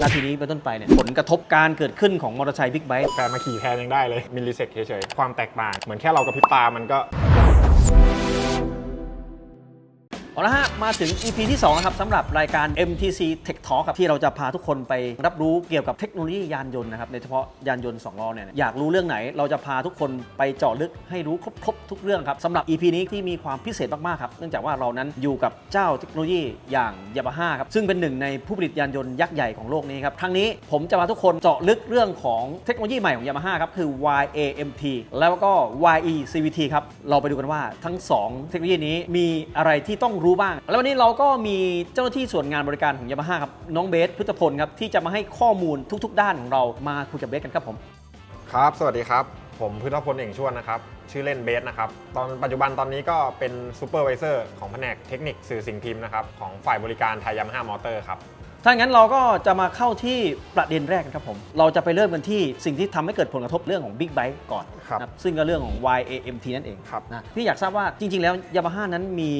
นาทีนี้เป็นต้นไปเนี่ยผลกระทบการเกิดขึ้นของมอเตอร์ไซค์บิ๊กไบค์แฟนมาขี่แทนยังได้เลยมิลลิเซกเฉยๆความแตกต่าง เหมือนแค่เรากับพริบตามันก็ เอาละฮะ มาถึง EP ที่2นะครับสำหรับรายการ MTC Tech Talk ครับที่เราจะพาทุกคนไปรับรู้เกี่ยวกับเทคโนโลยียานยนต์นะครับโดยเฉพาะยานยนต์2ล้อเนี่ยอยากรู้เรื่องไหน เราจะพาทุกคนไปเจาะลึกให้รู้ครบๆทุกเรื่องครับสำหรับ EP นี้ที่มีความพิเศษมากๆครับเนื่องจากว่าเรานั้นอยู่กับเจ้าเทคโนโลยีอย่างยามาฮ่าครับซึ่งเป็นหนึ่งในผู้ผลิตยานยนต์ยักษ์ใหญ่ของโลกนี้ครับครั้งนี้ผมจะพาทุกคนเจาะลึกเรื่องของเทคโนโลยีใหม่ของยามาฮ่าครับคือ YAMT แล้วก็ YECVT ครับเราไปดูกันว่าทั้งสองเทคโนโลยีนี้มีอะไรที่ต้องรบ้าง แล้ววันนี้เราก็มีเจ้าหน้าที่ส่วนงานบริการของยามาฮ่าครับน้องเบสพุทธพลครับที่จะมาให้ข้อมูลทุก ๆ ด้านของเรามาคุยกับเบสกันครับผม ครับ สวัสดีครับ ผมพืทพลเอ่งชวนนะครับ ชื่อเล่นเบสนะครับ ตอนปัจจุบันตอนนี้ก็เป็นซูเปอร์วิเซอร์ของแผนกเทคนิคสื่อสิ่งพิมพ์นะครับของฝ่ายบริการไทยยามาฮ่ามอเตอร์ครับ ถ้างั้นเราก็จะมาเข้าที่ประเด็นแรกกันครับผม เราจะไปเริ่มกันที่สิ่งที่ทำให้เกิดผลกระทบเรื่องของ Big b i t e ก่อน ครับนะซึ่งก็เรื่องของ YAMT นั่นเองครับ นะพี่อยากทราบว่าจริง ๆ แล้วยามาฮ่านั้นมี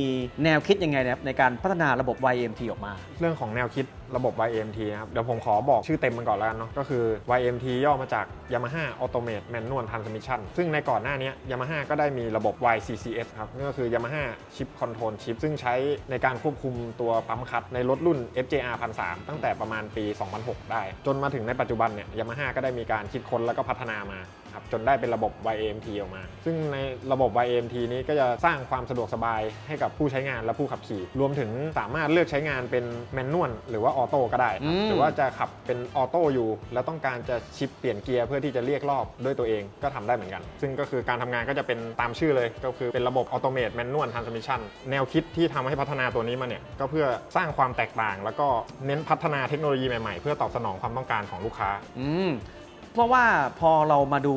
แนวคิดยังไงนะครับในการพัฒนาระบบ YAMT ออกมา เรื่องของแนวคิดระบบ YMT นะครับ เดี๋ยวผมขอบอกชื่อเต็มมันก่อนแล้วกันเนาะ ก็คือ YMT ย่อมาจาก Yamaha Automate Manual Transmission ซึ่งในก่อนหน้านี้ Yamaha ก็ได้มีระบบ YCCS ครับนั่นก็คือ Yamaha Chip Control Chip ซึ่งใช้ในการควบคุมตัวปั๊มคัดในรถรุ่น FJR 1003ตั้งแต่ประมาณปี 2006 ได้ จนมาถึงในปัจจุบันเนี่ย Yamaha ก็ได้มีการคิดค้นแล้วก็พัฒนามา ครับจนได้เป็นระบบ YAMT ออกมา ซึ่งในระบบ YAMT นี้ก็จะสร้างความสะดวกสบายให้กับผู้ใช้งานและผู้ขับขี่ รวมถึงสามารถเลือกใช้งานเป็นแมนนวลหรือว่าออโต้ก็ได้ครับอืม หรือว่าจะขับเป็นออโต้อยู่ แล้วต้องการจะชิปเปลี่ยนเกียร์เพื่อที่จะเรียกรอบด้วยตัวเองก็ทำได้เหมือนกัน ซึ่งก็คือการทำงานก็จะเป็นตามชื่อเลย ก็คือเป็นระบบออโตเม e แมนนวลทรานสมิชันแนวคิดที่ทำให้พัฒนาตัวนี้มาเนี่ย ก็เพื่อสร้างความแตกต่าง แล้วก็เน้นพัฒนาเทคโนโลยีใหม่ๆ เพื่อตอบสนองความต้องการของลูกค้า อืม เพราะว่าพอเรามาดู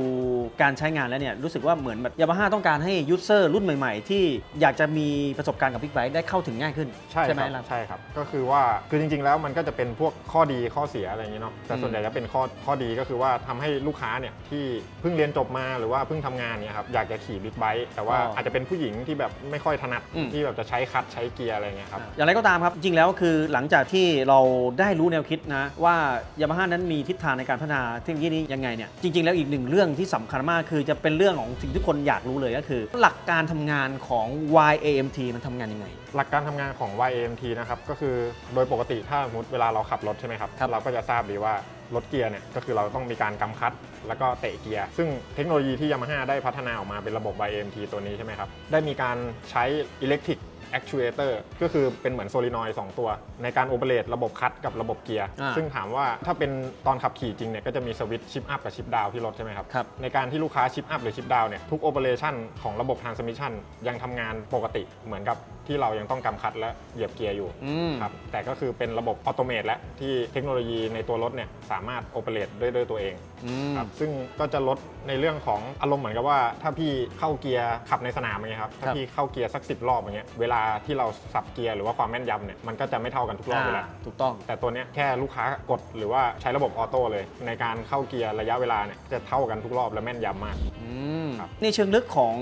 การใช้งานแล้วเนี่ยรู้สึกว่าเหมือนแบบยามาฮ่าต้องการให้ยูเซอร์รุ่นใหม่ๆ ที่อยากจะมีประสบการณ์กับ Big b i t e ได้เข้าถึงง่ายขึ้นใช่ไหมครับล่ะ ใช่ครับ ก็คือว่าคือจริงๆ แล้วมันก็จะเป็นพวกข้อดีข้อเสียอะไรอย่างเงี้ยเนาะแต่ส่วนใหญ่จะเป็นข้อข้อดีก็คือว่าทำให้ลูกค้าเนี่ยที่เพิ่งเรียนจบมาหรือว่าเพิ่งทำงานเนี่ยครับอยากจะขี่บิ๊กไบค์แต่ว่าอ๋อออาจจะเป็นผู้หญิงที่แบบไม่ค่อยถนัดอืม ที่แบบจะใช้คลัตช์ใช้เกียร์อะไรเงี้ยครับ อย่างไรก็ตามครับ จริงแล้วคือหลังจากที่เราได้รู้แนวคิดนะ ว่ายามาฮ่านั้นมีทิศทางในการพัฒนาเทคโนโลยีนี้ยังไงเนี่ยจริง ๆ แล้วอีกหนึ่งเรื่องที่สำคัญมากคือจะเป็นเรื่องของสิ่งที่ทุกคนอยากรู้เลยก็คือ หลักการทำงานของ YAMT มันทำงานยังไง หลักการทำงานของ YAMT นะครับก็คือโดยปกติถ้าสมมติเวลาเราขับรถใช่ไหมครับครับเราก็จะทราบดีว่ารถเกียร์เนี่ยก็คือเราต้องมีการกำคัด แล้วก็เตะเกียร์ ซึ่งเทคโนโลยีที่ Yamaha ได้พัฒนาออกมาเป็นระบบ YAMT ตัวนี้ใช่ไหมครับ ได้มีการใช้ Electric Actuator ก็คือเป็นเหมือนโซลินอยด์2ตัว ในการโอเปเรตระบบคัดกับระบบเกียร์ อ่าซึ่งถามว่าถ้าเป็นตอนขับขี่จริงเนี่ยก็จะมีสวิตช์ชิปอัพกับชิปดาวที่รถใช่ไหมครับ ครับ ในการที่ลูกค้าชิปอัพหรือชิปดาวเนี่ยทุกโอเปอเรชันของระบบ transmission ยังทำงานปกติเหมือนกับ ที่เรายังต้องกำคัดและเหยียบเกียร์อยู่อืม ครับแต่ก็คือเป็นระบบออโตเมตและที่เทคโนโลยีในตัวรถเนี่ยสามารถโอเปเรตด้วยด้วยตัวเอง อืม ครับซึ่งก็จะลดในเรื่องของอารมณ์เหมือนกับว่า ถ้าพี่เข้าเกียร์ขับในสนามอย่างเงี้ยครับ ถ้าครับ พี่เข้าเกียร์สักสิรอบอย่างเงี้ยเวลาที่เราสับเกียร์หรือว่าความแม่นยำเนี่ยมันก็จะไม่เท่ากันทุกรอบอยู่แล้วอ่าถูกต้อง แต่ตัวเนี้ยแค่ลูกค้ากดหรือว่าใช้ระบบออโต้เลย ในการเข้าเกียร์ระยะเวลาเนี่ยจะเท่ากันทุกรอบและแม่นยำมาก อืม ครับ ในเชิงลึกของ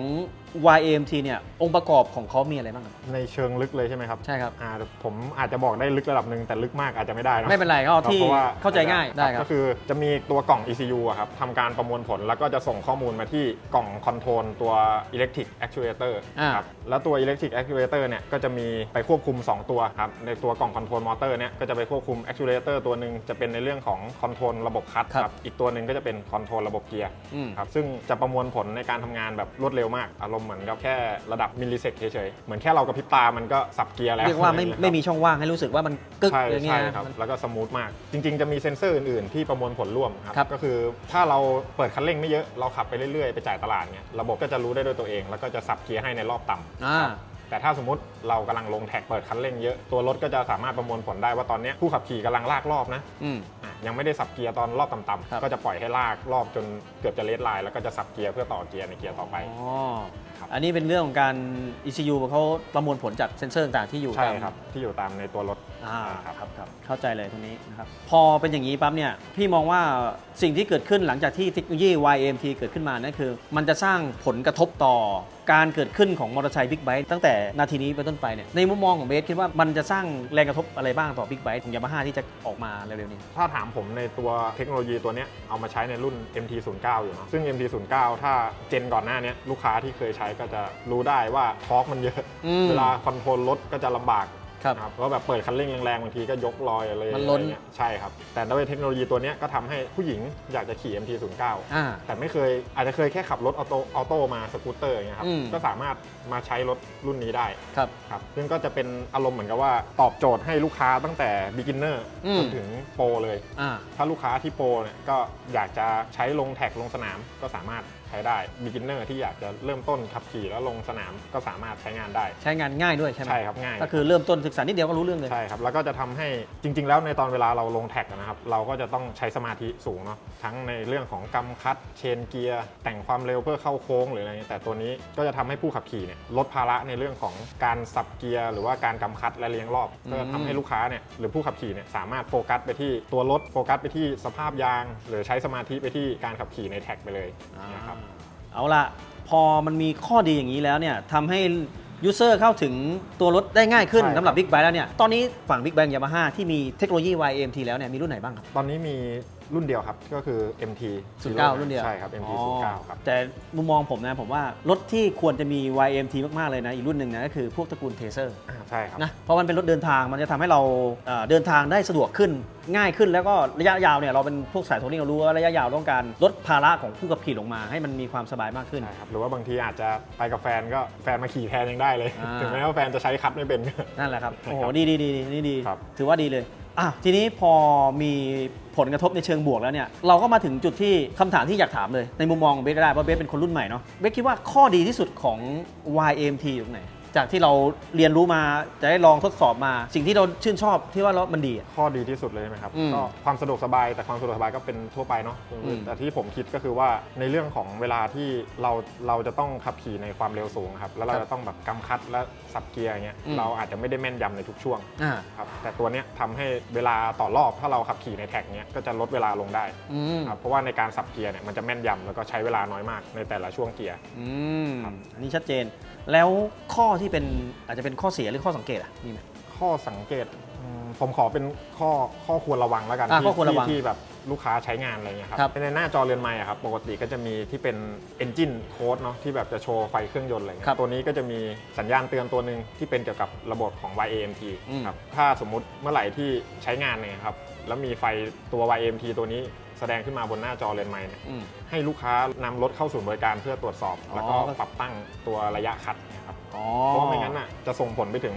YAMT เนี่ยองค์ประกอบของเขามีอะไรบ้างครับ ในเชิงลึกเลยใช่ไหมครับใช่ครับ อ่าผมอาจจะบอกได้ลึกระดับหนึ่งแต่ลึกมากอาจจะไม่ได้เนอะไม่เป็นไรก็เอาที่พระว่เข้าใจง่ายได้ครับ ก็คือจะมีตัวกล่อง ECU อะครับทำการประมวลผลแล้วก็จะส่งข้อมูลมาที่กล่องคอนโทรลตัว Electric Actuator อ่า ครับแล้วตัว Electric Actuator เนี่ยก็จะมีไปควบคุม 2 ตัวครับในตัวกล่องคอนโทรลมอเตอร์เนี่ยก็จะไปควบคุม Actuator ตัวหนึ่งจะเป็นในเรื่องของคอนโทรลระบบคัตครับครับอีกตัวหนึ่งก็จะเป็นคอนโทรลระบบเกียร์อืม ครับซึ่งจะประมวลผลในการทำงานแบบรวดเร็วมากอารมณ์เหมือนกับแค่ระดับมิลลิเซกเฉยๆ เหมือนแค่เรากระพริบตามันก็สับเกียร์แล้วเรียกว่าไม่อะรไม่เงี้ยมีช่องว่างให้รู้สึกว่ามันกึกใช่อย่างเงี้ใช่ยครับมันแล้วก็สมูทมาก จริง ๆ จะมีเซ็นเซอร์อื่นๆ ที่ประมวลผลร่วมคครัรับก็คือถ้าเราเปิดคันเร่งไม่เยอะ เราขับไปเรื่อยๆ ไปจ่ายตลาดเนี่ยระบบก็จะรู้ได้ด้วยตัวเอง แล้วก็จะสับเกียร์ให้ในรอบต่ำ อ่าครับ แต่ถ้าสมมติเรากำลังลงแท็กเปิดคันเร่งเยอะตัวรถก็จะสามารถประมวลผลได้ว่าตอนเนี้ยผู้ขับขี่กำลังลากรอบนะอืมอะยังไม่ได้สับเกียร์ตอนรอบต่ำครับๆก็จะปล่อยให้ลากรอบจนเกือบจะเลสไลน์แล้วก็จะสับเกียร์เพื่อต่อเกียร์ในเกียร์ต่อไปอ๋อครับอันนี้เป็นเรื่องของการ ECU เขาประมวลผลจากเซ็นเซอร์ต่างๆที่อยู่ใช่ตามครับที่อยู่ตามในตัวรถ ออ่าครับครับครับเข้าใจเลยตรงนี้นะครับพอเป็นอย่างนี้ปั๊บเนี่ยพี่มองว่าสิ่งที่เกิดขึ้นหลังจากที่เทคโนโลยี YMT เกิดขึ้นมานั่นคือ มันจะสร้างผลกระทบต่อการเกิดขึ้นของมอเตอร์ไซค์บิ๊กไบค์ตั้งแต่นาทีนี้เป็นต้นไปเนี่ยในมุมมองของเบสคิดว่ามันจะสร้างแรงกระทบอะไรบ้างต่อบิ๊กไบค์ของยามาฮ่าที่จะออกมาเร็วๆนี้ ถ้าถามผมในตัวเทคโนโลยีตัวเนี้ยเอามาใช้ในรุ่น MT09 อยู่เนาะซึ่ง MT09 ถ้าเจนก่อนหน้าเนี้ยลูกค้าที่เคยใช้ก็จะรู้ได้ว่าทอร์กมันเยอะ อืม เวลาคอนโทรลรถก็จะลำบาก ครับนะครับเพราะแบบเปิดคันเร่งแรงๆบางทีก็ยกลอยอะไรมันล้นอะไรเงี้ยใช่ครับ แต่ด้วยเทคโนโลยีตัวเนี้ยก็ทำให้ผู้หญิงอยากจะขี่ MT09 อ่าแต่ไม่เคยอาจจะเคยแค่ขับรถออโต้ออโต้มาสกูตเตอร์อย่างเงี้ยครับอืมก็สามารถมาใช้รถรุ่นนี้ได้ ครับ ครับซึ่งก็จะเป็นอารมณ์เหมือนกับว่าตอบโจทย์ให้ลูกค้าตั้งแต่ beginner อืม จนถึงโปรเลย อ่า ถ้าลูกค้าที่โปรเนี่ยก็อยากจะใช้ลงแท็กลงสนามก็สามารถ ใช้ได้ beginner ที่อยากจะเริ่มต้นขับขี่แล้วลงสนามก็สามารถใช้งานได้ ใช้งานง่ายด้วยใช่ไหมใช่ครับง่าย ก็คือเริ่มต้นศึกษานิดเดียวก็รู้เรื่องเลยใช่ครับ แล้วก็จะทำให้จริง ๆ แล้วในตอนเวลาเราลงแท็กนะครับเราก็จะต้องใช้สมาธิสูงเนาะทั้งในเรื่องของกำคัดเชนเกียร์แต่งความเร็วเพื่อเข้าโค้งหรืออะไรเงี้ยแต่ตัวนี้ก็จะทำให้ผู้ขับขี่เนี่ยลดภาระในเรื่องของการสับเกียร์หรือว่าการกำคัดและเลี้ยงรอบอืมก็จะทำให้ลูกค้าเนี่ยหรือผู้ขับขี่เนี่ยสามารถโฟกัสไปที่ตัวรถโฟกัสไปที่สภาพยาง หรือใช้สมาธิไปที่การขับขี่ในแท็กไปเลยนะครับ เอาละพอมันมีข้อดีอย่างนี้แล้วเนี่ยทำให้ยูเซอร์เข้าถึงตัวรถได้ง่ายขึ้นใช่ครับ สำหรับ Big b i แล้วเนี่ย ตอนนี้ฝั่ง Big Bang Yamaha ที่มีเทคโนโลยี YMT แล้วเนี่ยมีรุ่นไหนบ้างครับ ตอนนี้มี รุ่นเดียวครับ ก็คือ MT 09รุ่นเดียว ใช่ครับ MT อ๋อ09ครับแต่มุมมองผมนะ ผมว่ารถที่ควรจะมี YMT มาก ๆ เลยนะ อีกรุ่นหนึ่งนะก็คือพวกตระกูลเทเซอร์อ่าใช่ครับนะเพราะมันเป็นรถเดินทางมันจะทำให้เราเอ่อเดินทางได้สะดวกขึ้นง่ายขึ้นแล้วก็ระยะยาวเนี่ยเราเป็นพวกสายโทรลิ่งเรารู้ว่าระยะยาวต้องการลดภาระของผู้ขับขี่ลงมา ให้มันมีความสบายมากขึ้นใช่ครับหรือว่าบางทีอาจจะไปกับแฟนก็แฟนมาขี่แทนยังได้เลยอ่าถึงแม้ว่าแฟนจะใช้คัดไม่เป็นนั่นแหละครับโอ้โหครับดีดีดีดีนี่ดีครับถือว่าดีเลย อะทีนี้พอมีผลกระทบในเชิงบวกแล้วเนี่ยเราก็มาถึงจุดที่คำถามที่อยากถามเลย ในมุมมองของเบสก็ได้เพราะเบสเป็นคนรุ่นใหม่เนาะเบสคิดว่าข้อดีที่สุดของ YMT อยู่ตรงไหน จากที่เราเรียนรู้มาจะได้ลองทดสอบมา สิ่งที่เราชื่นชอบที่ว่าเรามันดีอะ ข้อดีที่สุดเลยใช่ไหมครับอืมก็ความสะดวกสบายแต่ความสะดวกสบายก็เป็นทั่วไปเนาะอืม แต่ที่ผมคิดก็คือว่าในเรื่องของเวลาที่เราเราจะต้องขับขี่ในความเร็วสูงครับแล้วเราจะต้องแบบกำคัดและสับเกียร์อย่างเงี้ยอืมเราอาจจะไม่ได้แม่นยำในทุกช่วงอ่าครับแต่ตัวเนี้ยทำให้เวลาต่อรอบถ้าเราขับขี่ในแท็กเนี้ยก็จะลดเวลาลงได้อืมครับเพราะว่าในการสับเกียร์เนี่ยมันจะแม่นยำแล้วก็ใช้เวลาน้อยมากในแต่ละช่วงเกียร์ อืมครับอันนี้ชัดเจน แล้วข้อที่เป็นอาจจะเป็นข้อเสียหรือข้อสังเกตอะมีไหม ข้อสังเกตอืมผมขอเป็นข้อข้อควรระวังแล้วกันอะที่ข้อควรระวังที่ที่แบบลูกค้าใช้งานอะไรเงี้ยครับครับ ในหน้าจอเรือนไม้อะครับปกติก็จะมีที่เป็น Engine Code เนาะที่แบบจะโชว์ไฟเครื่องยนต์อะไรเงี้ครับยตัวนี้ก็จะมีสัญญาณเตือนตัวหนึ่งที่เป็นเกี่ยวกับระบบของ YAMT อืม ครับถ้าสมมุติเมื่อไหร่ที่ใช้งานเนี่ยครับแล้วมีไฟตัว YAMT ตัวนี้แสดงขึ้นมาบนหน้าจอเรือนไม้เนี่ยอืม ให้ลูกค้านำรถเข้าศูนย์บริการเพื่อตรวจสอบ แล้วก็อ๋อ ปรับตั้งตัวระยะคัดเนะครับ อ๋อ จะส่งผลไปถึง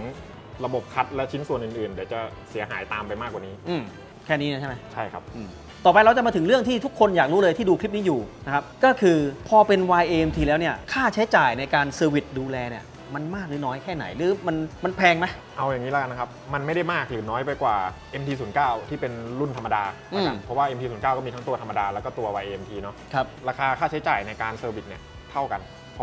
ระบบคัดและชิ้นส่วนอื่นๆ เดี๋ยวจะเสียหายตามไปมากกว่านี้ อืมแค่นี้นะใช่ไหม ใช่ครับอืมต่อไปเราจะมาถึงเรื่องที่ทุกคนอยากรู้เลยที่ดูคลิปนี้อยู่นะครับ ก็คือพอเป็น YAMT แล้วเนี่ย ค่าใช้จ่ายในการเซอร์วิสดูแลเนี่ย มันมากหรือน้อยแค่ไหน หรือมันมันแพงไหม เอาอย่างนี้แล้วกันนะครับ มันไม่ได้มากหรือน้อยไปกว่า MT09 ที่เป็นรุ่นธรรมดาอืมละกันเพราะว่า MT09 ก็มีทั้งตัวธรรมดาแล้วก็ตัว YMT เนาะ ครับ ราคาค่าใช้จ่ายในการเซอร์วิสเนี่ยเท่ากัน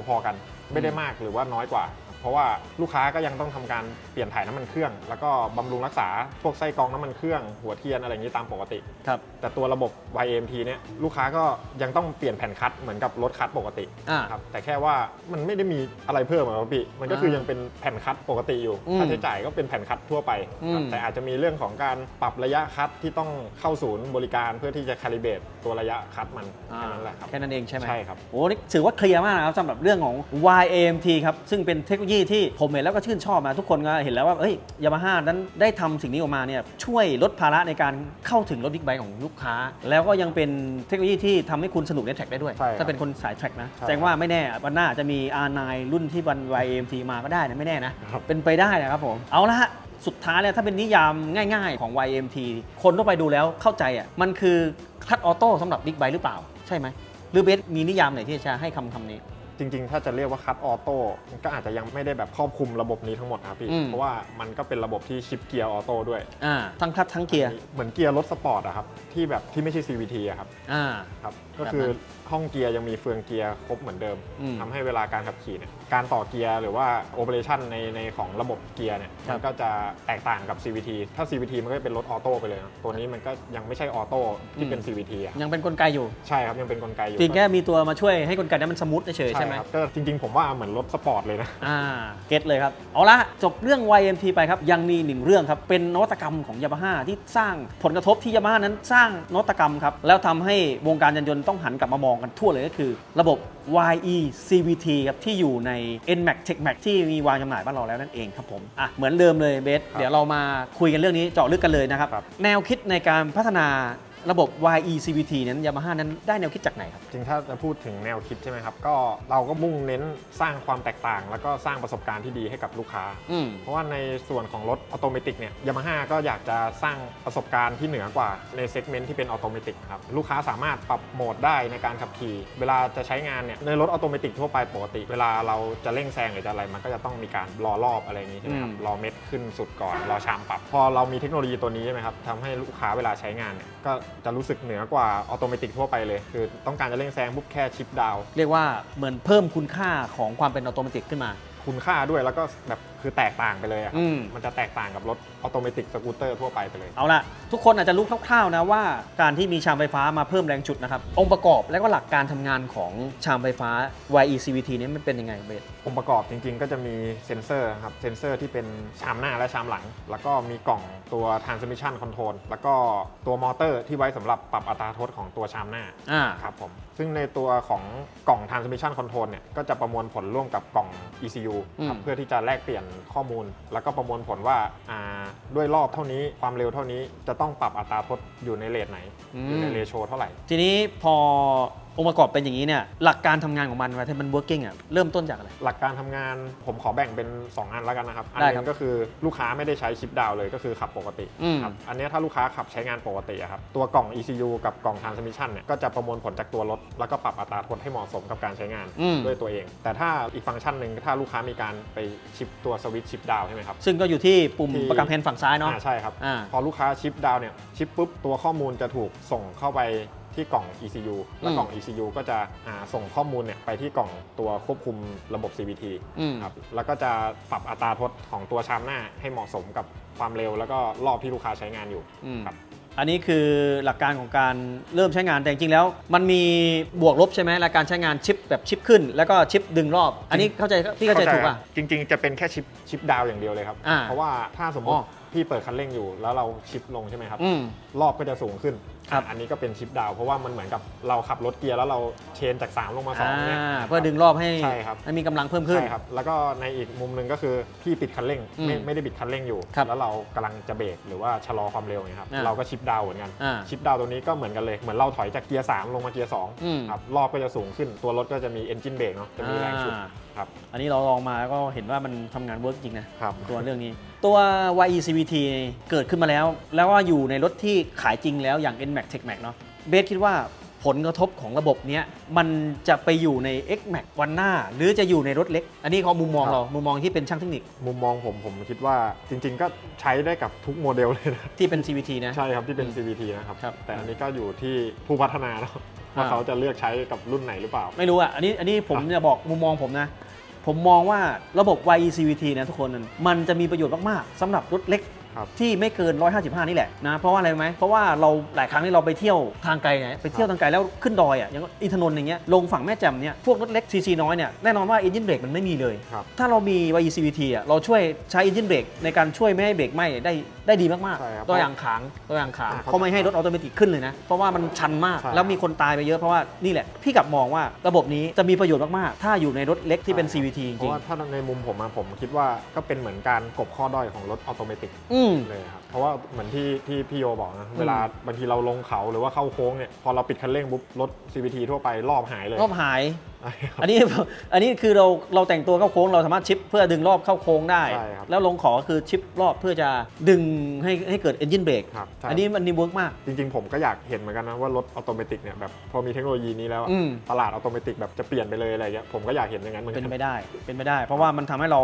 พอๆกัน ไม่ได้มากหรือว่าน้อยกว่า เพราะว่าลูกค้าก็ยังต้องทำการเปลี่ยนถ่ายน้ำมันเครื่อง แล้วก็บำรุงรักษาพวกไส้กรองน้ำมันเครื่อง หัวเทียนอะไรอย่างนี้ตามปกติครับแต่ตัวระบบ YMT เนี่ยลูกค้าก็ยังต้องเปลี่ยนแผ่นคัดเหมือนกับรถคัดปกติอ่าครับแต่แค่ว่ามันไม่ได้มีอะไรเพิ่มอะครับพี่มันก็คืออ่ายัยังเป็นแผ่นคัดปกติอยู่อืมค่าใช้จ่ายก็เป็นแผ่นคัดทั่วไปครับอืมแต่อาจจะมีเรื่องของการปรับระยะคัดที่ต้องเข้าศูนย์บริการเพื่อที่จะคาลิเบตตัวระยะคัดมันแค่นั้นแหละครับแค่นั้นเองใช่ไหมใช่ครับโอ้นี่ถือว่าเคลียร์มากนะครับสำหรับเรื่องของ YAMT ครับซึ่งเป็นเทคโนโลยีที่ผมเห็นแล้วก็ชื่นชอบนะทุกคนก็เห็นแล้วว่าเอ้ยยามาฮ่านั้นได้ทำสิ่งนี้ออกมาเนี่ยช่วยลดภาระในการเข้าถึงรถบิ๊กไบค์ของลูกค้า แล้วก็ยังเป็นเทคโนโลยีที่ทำให้คุณสนุกในแท็กได้ด้วยใช่ครับถ้าเป็นคนสายแท็กนะใช่แสดงว่าไม่แน่วันหน้าจะมี R9 รุ่นที่วัน YAMT มาก็ได้นะไม่แน่นะเป็นไปได้นะครับผมเอาละฮะสุดท้ายเนี่ยถ้าเป็นนิยามง่ายๆของ YMT คนทั่วไปดูแล้วเข้าใจอะมันคือคลัตออโต้สำหรับบิ๊กไบค์หรือเปล่า ใช่ไหมหรือเบสมีนิยามไหนที่จะให้คำคำนี้ จริงๆ ถ้าจะเรียกว่าคัดออโต้มันก็อาจจะยังไม่ได้แบบครอบคลุมระบบนี้ทั้งหมดนะครับพี่ อืม เพราะว่ามันก็เป็นระบบที่ชิปเกียร์ออโต้ด้วย อ่าทั้งคลัตทั้งเกียร์เหมือนเกียร์รถสปอร์ตอะครับที่แบบที่ไม่ใช่ CVT อะครับอ่า ครับ ก็แบบนั้นคือ ห้องเกียร์ยังมีเฟืองเกียร์ครบเหมือนเดิมอืมทำให้เวลาการขับขี่เนี่ยการต่อเกียร์หรือว่าโอเปอเรชันในในของระบบเกียร์เนี่ยครัมับนก็จะแตกต่างกับ CVT ถ้า CVT มันก็จะเป็นรถออโต้ไปเลยนะตัวนี้มันก็ยังไม่ใช่ออโต้ที่เป็น CVT อะยังเป็นกลไกอยู่ใช่ครับยังเป็นกลไกอยู่เพียงแค่มีตัวมาช่วยให้กลไกนั้นมันสมูทเฉยๆใช่ใช่ไหมครับก็จริงๆ ผมว่าเหมือนรถสปอร์ตเลยนะ อ่าเก็ตเลยครับ เอาละจบเรื่อง YMT ไปครับ ยังมีหนึ่งเรื่องครับ เป็นนวัตกรรมของยามาฮ่าที่สร้างผลกระทบที่ยามาฮ่านั้นสร้างนวัตกรรมครับ แล้วทำให้วงการยานยนต์ต้องหันกลับมามองกันทั่วเลยก็คือ ระบบ YE CVT ครับที่อยู่ใน NMAX TechMax ที่มีวางจำหน่ายบ้านเราแล้วนั่นเองครับผมอะเหมือนเดิมเลยเบสครับเดี๋ยวเรามาคุยกันเรื่องนี้เจาะลึกกันเลยนะครับครับแนวคิดในการพัฒนา ระบบ YE CVT นั้นยามาฮ่านั้นได้แนวคิดจากไหนครับ จริงถ้าจะพูดถึงแนวคิดใช่ไหมครับ ก็เราก็มุ่งเน้นสร้างความแตกต่าง แล้วก็สร้างประสบการณ์ที่ดีให้กับลูกค้า อืม เพราะว่าในส่วนของรถออโตเมติกเนี่ยยามาฮ่าก็อยากจะสร้างประสบการณ์ที่เหนือกว่าในเซกเมนต์ที่เป็นออโตเมติกครับลูกค้าสามารถปรับโหมดได้ในการขับขี่ เวลาจะใช้งานเนี่ยในรถออโตเมติกทั่วไปปกติ เวลาเราจะเร่งแซงหรือจะอะไรมันก็จะต้องมีการรอรอบอะไรอย่างนี้ใช่ไหมครับอืม รอเม็ดขึ้นสุดก่อนรอชามปรับ พอเรามีเทคโนโลยีตัวนี้ใช่ไหมครับทำให้ลูกค้าเวลาใช้งานเนี่ยก็จะรู้สึกเหนือกว่าออโตเมติกทั่วไปเลย คือต้องการจะเร่งแซงปุ๊บแค่ชิปดาวน์เรียกว่าเหมือนเพิ่มคุณค่าของความเป็นออโตเมติกขึ้นมา คุณค่าด้วยแล้วก็แบบคือแตกต่างไปเลยอะครับอืม มันจะแตกต่างกับรถออโตเมติกสกูตเตอร์ทั่วไปไปเลย เอาล่ะ ทุกคนอาจจะรู้คร่าวๆนะว่าการที่มีชามไฟฟ้ามาเพิ่มแรงจุดนะครับ องค์ประกอบและก็หลักการทำงานของชามไฟฟ้า YECVT นี้มันเป็นยังไงเบส องค์ประกอบจริงๆ ก็จะมีเซ็นเซอร์ครับ เซ็นเซอร์ที่เป็นชามหน้าและชามหลัง แล้วก็มีกล่องตัว transmission control แล้วก็ตัวมอเตอร์ที่ไว้สำหรับปรับอัตราโทษของตัวชามหน้าอ่า ครับผม ซึ่งในตัวของกล่อง transmission control เนี่ย ก็จะประมวลผลร่วมกับกล่อง ECU ครับอืม เพื่อที่จะแลกเปลี่ยนข้อมูล แล้วก็ประมวลผลว่าอ่าด้วยรอบเท่านี้ความเร็วเท่านี้จะต้องปรับอัตราทดอยู่ในเรทไหน อยู่ในเรโชเท่าไหร่ ทีนี้พอ องค์ประกอบเป็นอย่างนี้เนี่ยหลักการทำงานของมันเวลาที่มัน working อะเริ่มต้นจากอะไร หลักการทำงานผมขอแบ่งเป็น 2 อันแล้วกันนะครับ อันได้หครันึบงก็คือลูกค้าไม่ได้ใช้ชิปดาวน์เลยก็คือขับปกติอืมครับอันเนี้ยถ้าลูกค้าขับใช้งานปกติอะครับตัวกล่อง ECU กับกล่อง transmission เนี่ยก็จะประมวลผลจากตัวรถ แล้วก็ปรับอัตราโทษให้เหมาะสมกับการใช้งานอืมด้วยตัวเอง แต่ถ้าอีกฟังก์ชันหนึ่งถ้าลูกค้ามีการไปชิปตัวสวิตช์ชิปดาวน์ใช่ไหมครับซึ่งก็อยู่ที่ปุ่มที่ประกำแพนฝั่งซ้ายเนาะอ่าใช่ครับอ่าพอลูกค้าชิปดาวน์เนี่ยชิปปุ๊บตัวข้อมูลจะถูกส่งเข้าไป ที่กล่อง ECU แล้วกล่อง ECU ก็จะอ่าส่งข้อมูลเนี่ยไปที่กล่องตัวควบคุมระบบ CVT อืมครับแล้วก็จะปรับอัตราโทษของตัวชามหน้าให้เหมาะสมกับความเร็ว แล้วก็รอบที่ลูกค้าใช้งานอยู่อืมครับอันนี้คือหลักการของการเริ่มใช้งานแต่จริงๆแล้ว มันมีบวกลบใช่ไหมหลักการใช้งานชิปแบบชิปขึ้น แล้วก็ชิปดึงรอบ อันนี้เข้าใจพี่เข้าใจถูกป่ะจริง ๆ จะเป็นแค่ชิปชิปดาวอย่างเดียวเลยครับอ่าเพราะว่าถ้าสมมอ๋ติอพี่เปิดคันเร่งอยู่ แล้วเราชิปลงใช่ไหมครับ อืม รอบก็จะสูงขึ้น ครับ อันนี้ก็เป็นชิปดาวเพราะว่ามันเหมือนกับเราขับรถเกียร์แล้วเราเชนจาก 3 ลงมา2เนี่ย อ่าเพื่อดึงรอบให้ใช่ครับ ให้มีกำลังเพิ่มขึ้น ใช่ครับ แล้วก็ในอีกมุมหนึ่งก็คือพี่ปิดคันเร่งไม่อืมไม่ได้ปิดคันเร่งอยู่ ครับแล้วเรากำลังจะเบรกหรือว่าชะลอความเร็วอย่างเงี้ยครับอ่าเราก็ชิปดาวเหมือนกัน อ่าชิปดาวตัวนี้ก็เหมือนกันเลย เหมือนเราถอยจากเกียร์3ลงมาเกียร์อืม 2ครับรอบก็จะสูงขึ้น ตัวรถก็จะมีเอนจินเบรกเนาะจะมีแรงชุดอ่า ครับ อันนี้เราลองมาก็เห็นว่ามันทำงานเวิร์กจริงนะครับ ตัวเรื่องนี้ ตัว YECVT เกิดขึ้นมาแล้ว แล้วก็อยู่ในรถที่ขายจริงแล้วอย่าง NMAX TechMax เนาะเบสคิดว่าผลกระทบของระบบเนี้ยมันจะไปอยู่ใน XMAX วันหน้า หรือจะอยู่ในรถเล็ก อันนี้เขามุมมองครับ เรามุมมองที่เป็นช่างเทคนิคมุมมองผมผมคิดว่าจริง ๆ ก็ใช้ได้กับทุกโมเดลเลยนะ ที่เป็น CVT นะ ใช่ครับที่เป็นอืม CVT นะครับ ครับแต่อันนี้ก็อยู่ที่ผู้พัฒนาเนาะว่าอ่า เขาจะเลือกใช้กับรุ่นไหนหรือเปล่า ไม่รู้อะ อันนี้อันนี้ผมจะบอกมุมมองผมนะ ผมมองว่าระบบ YECVT นะทุกคนมันจะมีประโยชน์มาก ๆสำหรับรถเล็กครับที่ไม่เกิน 155 นี่แหละนะ เพราะว่าอะไรรู้ไหม เพราะว่าเราหลายครั้งที่เราไปเที่ยวทางไกลเนี่ยไปเที่ยวทางไกลแล้วขึ้นดอยอะ อย่างอินทนนท์อย่างเงี้ย ลงฝั่งแม่แจ่มเนี่ย พวกรถเล็กซีซีน้อยเนี่ย แน่นอนว่าอินจินเบรกมันไม่มีเลยครับถ้าเรามี YECVT อะ เราช่วยใช้อินจินเบรกในการช่วยไม่ให้เบรกไหม้ได้ ได้ดีมากใช่ครับ ๆ ตัวอย่างขางตัวอย่างขางอ่าเขาไม่ให้รถออโตเมติกขึ้นเลยนะ เพราะว่ามันชันมาก ใช่แล้วมีคนตายไปเยอะเพราะว่านี่แหละ พี่กลับมองว่าระบบนี้จะมีประโยชน์มาก ๆ ถ้าอยู่ในรถเล็กที่เป็น CVT จเพริราะงว่าถ้าในมุมผมอะผมคิดว่าก็เป็นเหมือนการกลบข้อด้อยของรถออโตเมติกๆอืม เลยครับ เพราะว่าเหมือนที่ที่พี่โยบอกนะเวลาบางทีเราลงเขาหรือว่าเข้าโค้งเนี่ยพอเราปิดคันเร่งปุ๊บรถ CVT ทั่วไปรอบหายเลยรอบหายใช่ครับอันนี้อันนี้คือเราเราแต่งตัวเข้าโค้งเราสามารถชิปเพื่อดึงรอบเข้าโค้งได้ใช่ครับแล้วลงขอคือชิปรอบเพื่อจะดึงให้ให้เกิด engine brake ครับใช่อันนี้มันนี่เวิร์กมาก จริง ๆ ผมก็อยากเห็นเหมือนกันนะว่ารถออโตเมติกเนี่ยแบบพอมีเทคโนโลยีนี้แล้วอะอืมตลาดออโตเมติกแบบจะเปลี่ยนไปเลยอะไรเงี้ยผมก็อยากเห็นอย่างนั้นเหมือนเป็กันนไปได้เป็นไปได้ เพราะว่ามันทำให้เรา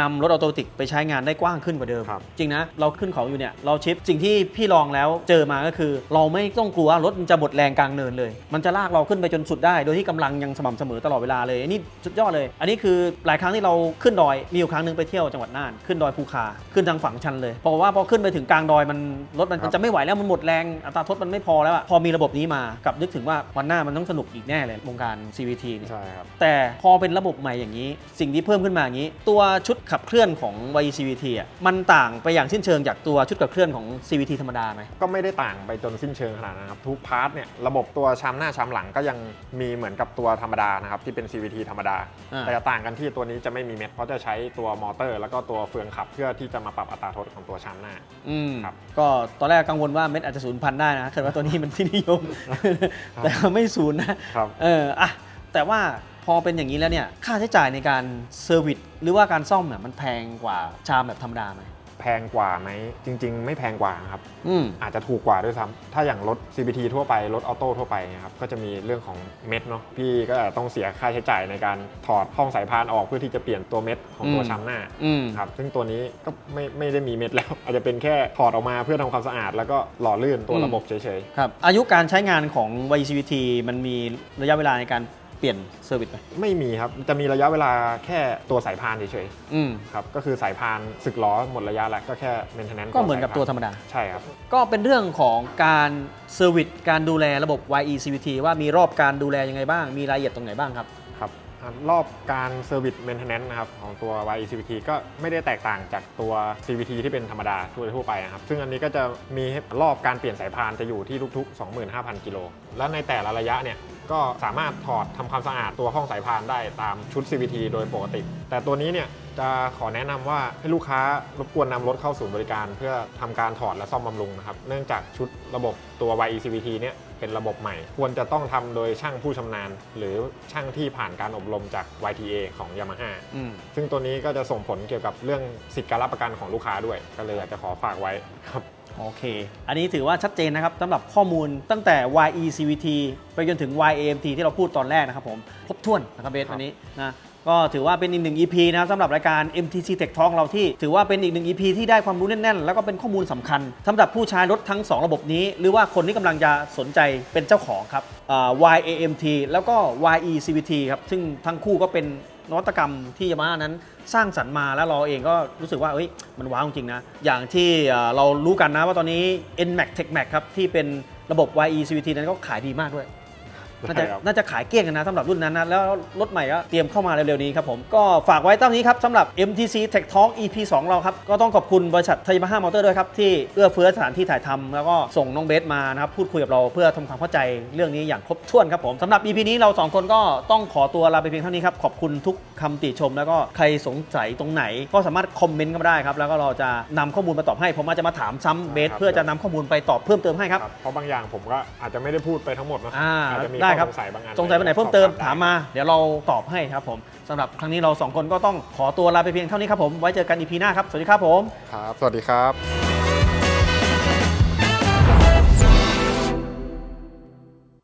นำรถออโตเมติกไปใช้งานได้กว้างขึ้นกว่าเดิมครับจริงนะเราขึ้นเขาอยู่เนี่ยเราชิปสิ่งที่พี่ลองแล้วเจอมาก็คือ เราไม่ต้องกลัวว่ารถมันจะหมดแรงกลางเนินเลย มันจะลากเราขึ้นไปจนสุดได้ โดยที่กำลังยังสม่ำเสมออตลอดเวลาเลยอันนี้สุดยอดเลย อันนี้คือหลายครั้งที่เราขึ้นดอยมีอยู่ครั้งหนึงไปเที่ยวจังหวัดน่านขึ้นดอยภูคาขึ้นทางฝั่งชันเลยเพราะว่าพอขึ้นไปถึงกลางดอยมันรถมันครับจะไม่ไหวแล้วมันหมดแรงอัตราทดมันไม่พอแล้วอะพอมีระบบนี้มากับนึกถึงว่าวันหน้ามันต้องสนุกอีกแน่เลยวงการ CVT เนี่ยใช่ครับแต่พอเป็นระบบใหม่อย่างนี้ สิ่งที่เพิ่มขึ้นมาอย่างนี้ ตัวชุดขับเคลื่อนของ y CVT อะมันต่างไปอย่างสิ้นเชิงจากตัวชุดขับเคลื่อนของ CVT ธรรมดาไหม ก็ไม่ได้ต่างไปจนสิ้นเชิงขนาดนั้นครับ ทุกพาร์ทเนี่ยระบบตัวชามหน้าชามหลังก็ยังมีเหมือนกับตัวธรรมดานะครับที่เป็น CVT ธรรมดา อ่า แต่จะต่างกันที่ตัวนี้จะไม่มีเม็ดเพราะจะใช้ตัวมอเตอร์ แล้วก็ตัวเฟืองขับเพื่อที่จะมาปรับอัตราทดของตัวชามหน้า อืมครับก็ตอนแรกกังวลว่าเม็ดอาจจะศูนย์พันได้นะเกิดว่าตัวนี้มันที่นิยมแต่ไม่ศูนย์นะครับ เอออะแต่ว่าพอเป็นอย่างนี้แล้วเนี่ยค่าใช้จ่ายในการเซอร์วิสหรือว่าการซ่อมเนี่ยมันแพงกว่าชามแบบธรรมดาไหม แพงกว่าไหมจริง ๆ ไม่แพงกว่าครับ อืม อาจจะถูกกว่าด้วยซ้ำถ้าอย่างรถ CVT ทั่วไป รถออโต้ทั่วไปนะครับ ก็จะมีเรื่องของเม็ดเนาะ พี่ก็ต้องเสียค่าใช้จ่ายในการถอดห้องสายพานออกเพื่อที่จะเปลี่ยนตัวเม็ดของตัวอืม ช้ำหน้าอืม ครับ ซึ่งตัวนี้ก็ไม่ไม่ได้มีเม็ดแล้ว อาจจะเป็นแค่ถอดออกมาเพื่อทำความสะอาด แล้วก็หล่อลื่นตัวอืม ระบบเฉยครับอายุการใช้งานของ y CVT มันมีระยะเวลาในการเปลี่ยนเซอร์วิสไหมๆไม่มีครับ จะมีระยะเวลาแค่ตัวสายพานเฉยอืม ๆครับ ก็คือสายพานสึกล้อหมดระยะแล้วก็แค่ maintenance ก็เหมือนกับตัวธรรมดา ใช่ครับ ก็เป็นเรื่องของการเซอร์วิสการดูแลระบบ YE CVT ว่ามีรอบการดูแลยังไงบ้าง มีรายละเอียดตรงไหนบ้างครับ ครับอ่ารอบการเซอร์วิสเมนเทนแนนซ์นะครับของตัว YE CVT ก็ไม่ได้แตกต่างจากตัว CVT ที่เป็นธรรมดาทั่วทั่วไปนะครับ ซึ่งอันนี้ก็จะมีให้รอบการเปลี่ยนสายพานจะอยู่ที่ทุกๆ 25,000 กิโล และในแต่ละระยะเนี่ยก็สามารถถอดทำความสะอาดตัวห้องสายพานได้ตามชุด CVT โดยปกติ แต่ตัวนี้เนี่ยจะขอแนะนำว่าให้ลูกค้ารบกวนนำรถเข้าศูนย์บริการ เพื่อทำการถอดและซ่อมบำรุงนะครับ เนื่องจากชุดระบบตัว YE CVT เนี่ยเป็นระบบใหม่ ควรจะต้องทำโดยช่างผู้ชำนาญ หรือช่างที่ผ่านการอบรมจาก YTA ของ Yamaha อืมซึ่งตัวนี้ก็จะส่งผลเกี่ยวกับเรื่องสิทธิการรับประกันของลูกค้าด้วย ก็เลยอยากจะขอฝากไว้ครับ โอเค อันนี้ถือว่าชัดเจนนะครับสำหรับข้อมูลตั้งแต่ YE CVT ไปจนถึง YAMT ที่เราพูดตอนแรกนะครับผมครบถ้วนนะครับเบสครับวันนี้นะก็ถือว่าเป็นอีกหนึ่ง EP นะครับสำหรับรายการ MTC Tech Talk เราที่ถือว่าเป็นอีกหนึ่ง EP ที่ได้ความรู้แน่นๆ แล้วก็เป็นข้อมูลสำคัญสำหรับผู้ใช้รถทั้ง 2 ระบบนี้ หรือว่าคนที่กำลังจะสนใจเป็นเจ้าของครับอ่า YAMT แล้วก็ YE CVT ครับซึ่งทั้งคู่ก็เป็น นวัตกรรมที่ยามานั้นสร้างสรรค์มาแล้วเราเองก็รู้สึกว่าเอ้ยมันว้าวจริงนะ อย่างที่เรารู้กันนะว่าตอนนี้ NMAX TechMax ครับที่เป็นระบบ YE CVT นั้นก็ขายดีมากด้วย น่าจะใช่ครับน่าจะขายเกลี้ยงกันนะสำหรับรุ่นนั้นนะแล้วรถใหม่ก็เตรียมเข้ามาเร็วๆนี้ครับผมก็ฝากไว้ตั้งนี้ครับสำหรับ MTC Tech Talk EP 2 เราครับก็ต้องขอบคุณบริษัทไทยมาฮ่ามอเตอร์ด้วยครับที่เอื้อเฟื้อสถานที่ถ่ายทำแล้วก็ส่งน้องเบสมานะครับพูดคุยกับเราเพื่อทำความเข้าใจเรื่องนี้อย่างครบถ้วนครับผมสำหรับ EP นี้เราสองคนก็ต้องขอตัวลาไปเพียงเท่านี้ครับขอบคุณทุกคำติชม แล้วก็ใครสงสัยตรงไหน ก็สามารถคอมเมนต์กันมาได้ครับแล้วก็เราจะนำข้อมูลมาตอบให้ผมอาจจะมาถามซ้ำเบสครับเพื่อจะนำข้อมูลไปตอบเพิ่มเติมให้ครับครับเพราะบางอย่างผมก็อาจจะไม่ได้พูดไปทั้งหมดเนอะอ่าอาจจะมีได้ข้อครับสงสัยบางอันสงสัยไปไหนเพิ่มเติมสอบถามได้มาเดี๋ยวเราตอบให้ครับผมสำหรับครั้งนี้เราสองคนก็ต้องขอตัวลาไปเพียงเท่านี้ครับผมไว้เจอกันอีพีหน้าครับสวัสดีครับผมครับ สวัสดีครับ